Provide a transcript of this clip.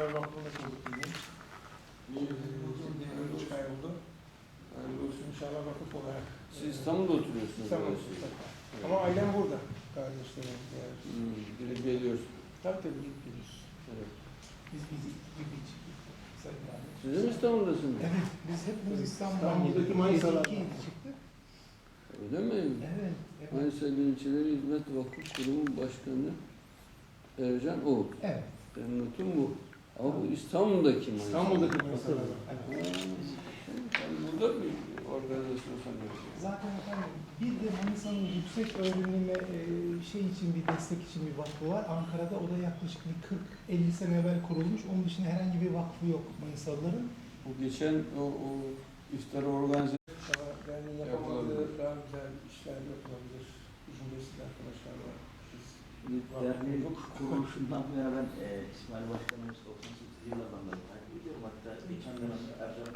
Genel Vakfı'nda kurduk bugün. Şimdi öyle üç ay oldu. Olsun inşallah vakıf olarak. Siz İstanbul'da oturuyorsunuz. İstanbul'da evet. Ama ailem burada. Kardeşlerim. Yani. Hmm, gidip geliyorsun. Tabii tabii gidip geliyoruz. Evet. Biz biz gibi Sayın. Siz de mi İstanbul'dasınız? Evet. Biz hepimiz İstanbul'da. İstanbul'daki Manisa'da. çıktı. Öyle mi? Evet. evet. Manisa Bilinçleri Hizmet Vakıf Kurumu Başkanı Ercan Oğuz. Evet. Benim notum bu. Ama bu İstanbul'daki Manisa. İstanbul'daki. Evet. Ben burada bir organizasyon sanıyorum. Zaten efendim bir de Manisa'nın yüksek öğrenime e, şey için bir destek için bir vakfı var. Ankara'da o da yaklaşık bir 40-50 sene evvel kurulmuş. Onun dışında herhangi bir vakfı yok Manisalıların. Bu geçen o, o iftarı organize yani yapamadığı daha güzel işler yapılabilir. Düşüncesi de arkadaşlar var. Biz derneğin kuruluşundan bu yana ben e, İsmail Başkanımız 98 yıllardan beri takip ediyorum. Hatta geçen dönem Erdoğan